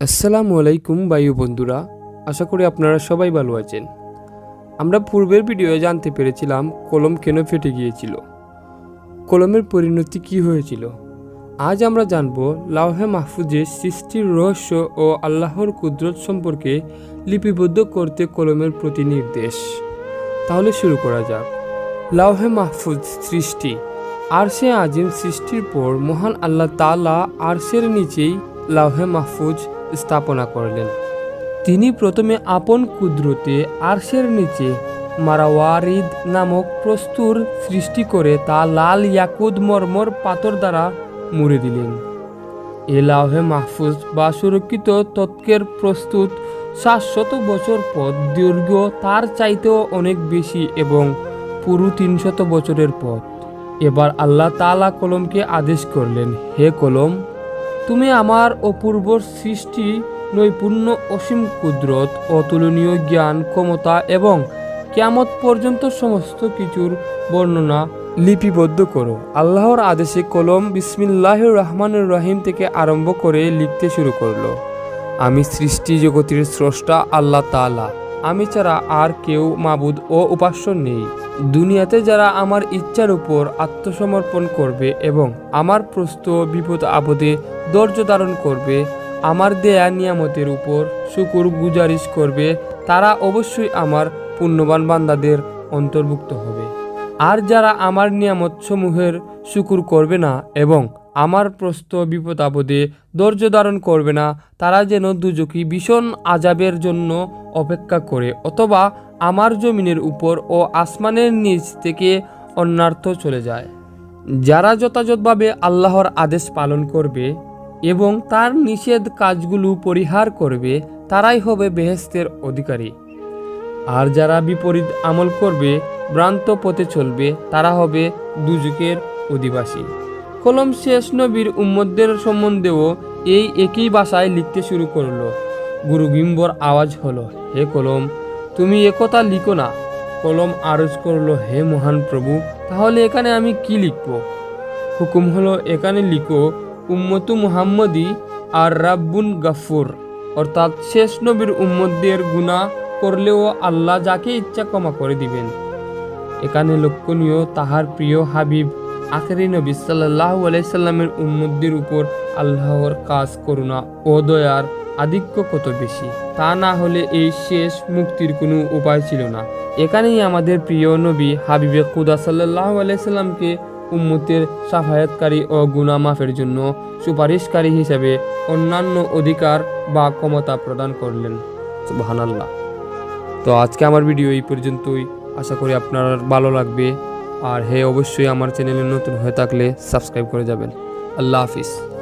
আসসালামু আলাইকুম বায়ু বন্ধুরা, আশা করি আপনারা সবাই ভালো আছেন। আমরা পূর্বের ভিডিওয়ে জানতে পেরেছিলাম কলম কেন ফেটে গিয়েছিল। কলমের পরিণতি কি হয়েছিল? আজ আমরা জানব লাউহে মাহফুজে সৃষ্টির রহস্য ও আল্লাহর কুদরত সম্পর্কে লিপিবদ্ধ করতে কলমের প্রতি নির্দেশ। তাহলে শুরু করা যাক। লাউহে মাহফুজ সৃষ্টি। আরশে আজিম সৃষ্টির পর মহান আল্লাহ তালা আরশের নিচেই লাউহে মাহফুজ স্থাপনা করলেন। তিনি প্রথমে আপন কুদরতে আরশের নিচে মারাওয়ারিদ নামক প্রস্তুর সৃষ্টি করে তা লাল ইয়াকুদ মর্মর পাথর দ্বারা মুড়ে দিলেন। এ মাহফুজ বা সুরক্ষিত তত্ত্বের প্রস্তুত সাতশত বছর পথ দীর্ঘ তার চাইতেও অনেক বেশি এবং পুরো তিনশত বছরের পথ। এবার আল্লাহ তাআলা কলমকে আদেশ করলেন, হে কলম তুমি আমার অপূর্ব সৃষ্টি, নৈপুণ্য, অসীম কুদরত, অতুলনীয় জ্ঞান, ক্ষমতা এবং কেয়ামত পর্যন্ত সমস্ত কিছুর বর্ণনা লিপিবদ্ধ করো। আল্লাহর আদেশে কলম বিসমিল্লাহ রহমানুর রহিম থেকে আরম্ভ করে লিখতে শুরু করল। আমি সৃষ্টি জগতের স্রষ্টা আল্লাহ তাআলা। আমি ছাড়া আর কেউ মাবুদ ও উপাস্য নেই। দুনিয়াতে যারা আমার ইচ্ছার উপর আত্মসমর্পণ করবে এবং আমার প্রস্ত বিপদ আপদে ধৈর্য ধারণ করবে, আমার দেয়া নিয়ামতের উপর শুকুর গুজারিশ করবে, তারা অবশ্যই আমার পুণ্যবান বান্দাদের অন্তর্ভুক্ত হবে। আর যারা আমার নিয়ামত সমূহের শুকুর করবে না এবং আমার প্রস্ত বিপদ আপদে ধৈর্য ধারণ করবে না। তারা যেন দুজকি ভীষণ আজাবের জন্য অপেক্ষা করে অথবা আমার জমিনের উপর ও আসমানের নিচ থেকে অন্যার্থ চলে যায়। যারা যথাযথভাবে আল্লাহর আদেশ পালন করবে এবং তার নিষেধ কাজগুলো পরিহার করবে, তারাই হবে বেহেস্তের অধিকারী। আর যারা বিপরীত আমল করবে, ভ্রান্ত পথে চলবে, তারা হবে দুজকের অধিবাসী। কলম শেষ নবীর উম্মদদের সম্বন্ধেও এই একই ভাষায় লিখতে শুরু করল। গুরু গিম্বর আওয়াজ হলো, হে কলম, তুমি একথা লিখো না। কলম আরজ করল, হে মহান প্রভু, তাহলে এখানে আমি কি লিখব? হুকুম হলো, এখানে লিখো, উম্মতু মুহাম্মদি আর রাব্বুন গাফুর। অর্থাৎ শেষ নবীর উম্মদদের গুনাহ করলেও আল্লাহ যাকে ইচ্ছা ক্ষমা করে দিবেন। এখানে লক্ষণীয় তাহার প্রিয় হাবিব আখেরি নবী সাল্লাহ আলাইসাল্লামের উন্নতির উপর আল্লাহর কাজ করুণা ও দয়ার আধিক্য কত বেশি? তা না হলে এই শেষ মুক্তির কোনো উপায় ছিল না। এখানেই আমাদের প্রিয় নবী হাবিবে খুদা সাল্লাহ আলাইসাল্লামকে উম্মতের সাফায়াতকারী ও গুনা মাফের জন্য সুপারিশকারী হিসেবে অন্যান্য অধিকার বা ক্ষমতা প্রদান করলেন। সুবহানাল্লাহ। তো আজকে আমার ভিডিও এই পর্যন্তই। আশা করি আপনার ভালো লাগবে। আর হে অবশ্যই আমার চ্যানেলে নতুন হয়ে থাকলে সাবস্ক্রাইব করে যাবেন। আল্লাহ হাফিজ।